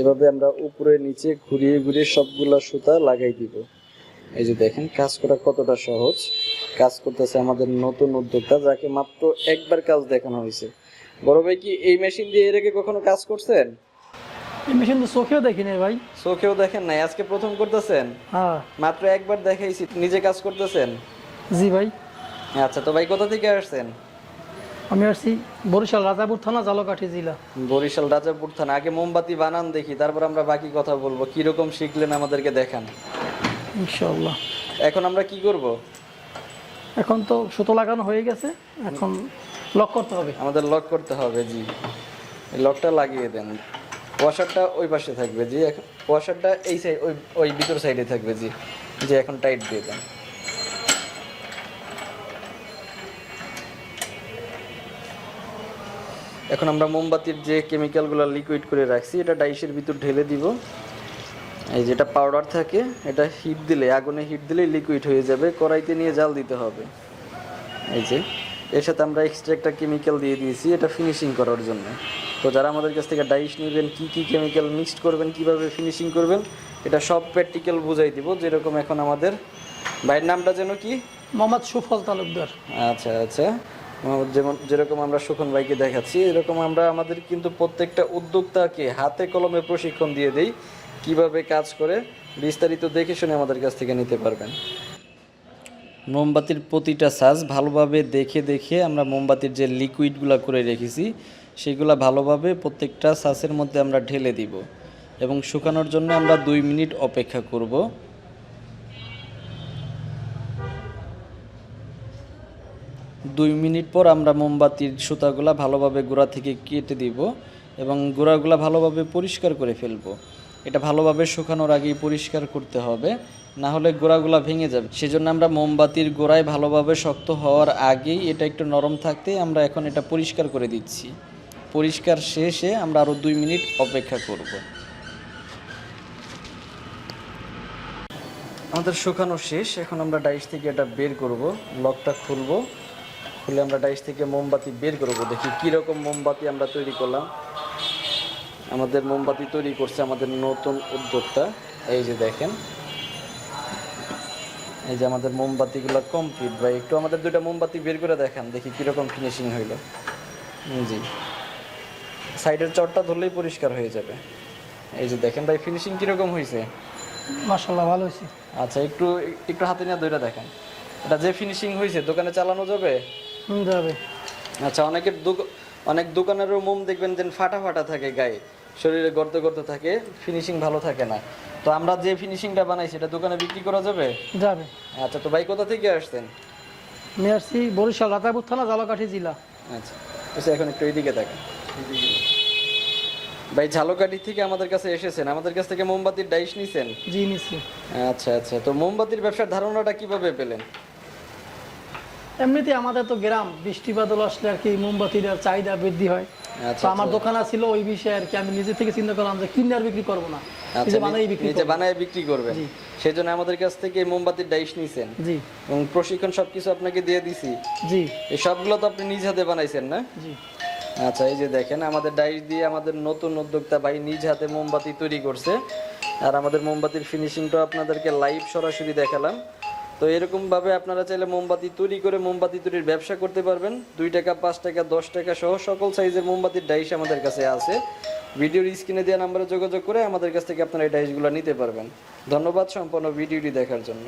এভাবে আমরা উপরে নিচে ঘুরিয়ে ঘুরিয়ে সবগুলা সুতা লাগাই দিব। এই যে দেখেন কাজ করা কতটা সহজ। কাজ করতেছে আমাদের নতুন উদ্যোক্তা যাকে মাত্র একবার কাজ দেখানো হয়েছে। বড় ভাই কি এই মেশিন দিয়ে এর আগে কখনো কাজ করছেন? এই মেশিন তো চোখেও দেখি নাই ভাই। চোখেও দেখেন নাই আজকে প্রথম করতেছেন? হ্যাঁ। মাত্র একবার দেখাইছি নিজে কাজ করতেছেন? জি ভাই। আচ্ছা তো ভাই কোথা থেকে আসছেন? আমি আসছি বরিশাল রাজাপুর থানা জালকাঠি জেলা। বরিশাল রাজাপুর থানা। আগে মোমবাতি বানান দেখি তারপর আমরা বাকি কথা বলব। কীরকম শিখলেন আমাদেরকে দেখান। ইনশাল্লাহ এখন আমরা কি করব? এখন তো সুতো লাগানো হয়ে গেছে এখন লক করতে হবে। আমাদের লক করতে হবে জি। এই লকটা লাগিয়ে দেন। ওয়াশারটা ওই পাশে থাকবে জি। এখন ওয়াশারটা এই সাইড ওই ওই ভিতর সাইডে থাকবে জি। যে এখন টাইট দিয়ে দেন। এখন আমরা মোমবাতির যে কেমিক্যালগুলো লিকুইড করে রাখছি এটা ডাইসের ভিতর ঢেলে দিব। এই যেটা পাউডার থাকে এটা হিট দিলে আগুনে হিট দিলে লিকুইড হয়ে যাবে কড়াইতে নিয়ে জাল দিতে হবে। এই যে এর সাথে আমরা এক্সট্রা একটা কেমিক্যাল দিয়ে দিয়েছি এটা ফিনিশিং করার জন্য। তো যারা আমাদের কাছ থেকে ডাইস নেবেন কি কি কেমিক্যাল মিক্সড করবেন কীভাবে ফিনিশিং করবেন এটা সব প্র্যাকটিক্যাল বুঝাই দিব যেরকম এখন আমাদের। ভাইয়ের নামটা যেন কি? মোহাম্মদ সুফল তালুকদার। আচ্ছা আচ্ছা। যেমন যেরকম আমরা সুখন ভাইকে দেখাচ্ছি, এরকম আমরা আমাদের কিন্তু প্রত্যেকটা উদ্যোক্তাকে হাতে কলমে প্রশিক্ষণ দিয়ে দেই কীভাবে কাজ করে। বিস্তারিত দেখে শুনে আমাদের কাছ থেকে নিতে পারবেন। মোমবাতির প্রতিটা সাজ ভালোভাবে দেখে দেখে আমরা মোমবাতির যে লিকুইডগুলো করে রেখেছি, সেগুলো ভালোভাবে প্রত্যেকটা সাসের মধ্যে আমরা ঢেলে দিব। এবং শুকানোর জন্য আমরা দুই মিনিট অপেক্ষা করব। দুই মিনিট পর আমরা মোমবাতির সুতাগুলা ভালোভাবে গোড়া থেকে কেটে দিব এবং গোড়াগুলা ভালোভাবে পরিষ্কার করে ফেলব। এটা ভালোভাবে শুকানোর আগেই পরিষ্কার করতে হবে, না হলে গোড়াগুলা ভেঙে যাবে। সেজন্য আমরা মোমবাতির গোড়ায় ভালোভাবে শক্ত হওয়ার আগেই এটা একটু নরম থাকতে আমরা এখন এটা পরিষ্কার করে দিচ্ছি। পরিষ্কার শেষে আমরা আরও দুই মিনিট অপেক্ষা করব। আমাদের শুকানো শেষ, এখন আমরা ডাইস থেকে এটা বের করব, লকটা খুলবো। খুলে আমরা ডাইস থেকে মোমবাতি বের করব দেখি কীরকম মোমবাতি আমরা তৈরি করলাম। আমাদের মোমবাতি তৈরি করছে আমাদের নতুন উদ্যোক্তা এই যে দেখেন। এই যে আমাদের মোমবাতিগুলো কমপ্লিট ভাই একটু আমাদের দুইটা মোমবাতি বের করে দেখান দেখি কীরকম ফিনিশিং হইল। জি সাইডের চটটা ধরলেই পরিষ্কার হয়ে যাবে। এই যে দেখেন ভাই ফিনিশিং কীরকম হয়েছে মার্শাল্লাহ ভালো হয়েছে আচ্ছা একটু একটু হাতে নিয়ে দইটা দেখেন। এটা যে ফিনিশিং হয়েছে দোকানে চালানো যাবে? যাবে। আচ্ছা অনেকের অনেক দোকানেরও মোম দেখবেন যে ফাটা ফাটা থাকে গায়ে। শরীরে গর্ত গর্ত থাকে ফিনিশিং ভালো থাকে না। তো আমরা যে ফিনিশিংটা বানাইছি এটা দোকানে বিক্রি করা যাবে? যাবে। আচ্ছা তো ভাই কোথা থেকে আসছেন? আমি আসছি বরিশাল রাজাপুর থানা জালকাঠি জেলা। আচ্ছা আচ্ছা এখন একটু এইদিকে দেখেন। ভাই ঝালকাঠি থেকে আমাদের কাছে এসেছেন। আমাদের কাছ থেকে মোমবাতির ডাইস নিছেন? জি নিচ্ছি আচ্ছা আচ্ছা তো মোমবাতির ব্যবসার ধারণাটা কীভাবে পেলেন? এমনিতে আমাদের তো গ্রাম বৃষ্টি বাদল আসলে আর কি মোমবাতির চাহিদা বৃদ্ধি হয়। আচ্ছা তো আমার দোকান ছিল ওই বিষয়ে আর কি আমি নিজে থেকে চিন্তা করলাম যে কিনে আর বিক্রি করব না। আচ্ছা নিজে বানাই বিক্রি নিজে করব। বিক্রি করবেন। সেই জন্য আমাদের কাছ থেকে মোমবাতির ডাইস নিছেন। জি। এবং প্রশিক্ষণ সবকিছু আপনাকে দিয়ে দিছি। জি। এই সবগুলো তো আপনি নিজ হাতে বানাইছেন না? জি। আচ্ছা এই যে দেখেন আমাদের ডাইস দিয়ে আমাদের নতুন উদ্যোক্তা ভাই নিজ হাতে মোমবাতি তৈরি করছে। আর আমাদের মোমবাতির ফিনিশিংটা আপনাদেরকে লাইভ সরাসরি দেখালাম। তো এরকম ভাবে আপনারা চাইলে মোমবাতি তৈরি করে মোমবাতি তৈরির ব্যবসা করতে পারবেন। দুই টাকা, পাঁচ টাকা, দশ টাকা সহ সকল সাইজের মোমবাতির ডাইস আমাদের কাছে আছে। ভিডিওর স্ক্রিনে দেওয়া নাম্বারে যোগাযোগ করে আমাদের কাছ থেকে আপনারা এই ডাইসগুলো নিতে পারবেন। ধন্যবাদ সম্পূর্ণ ভিডিওটি দেখার জন্য।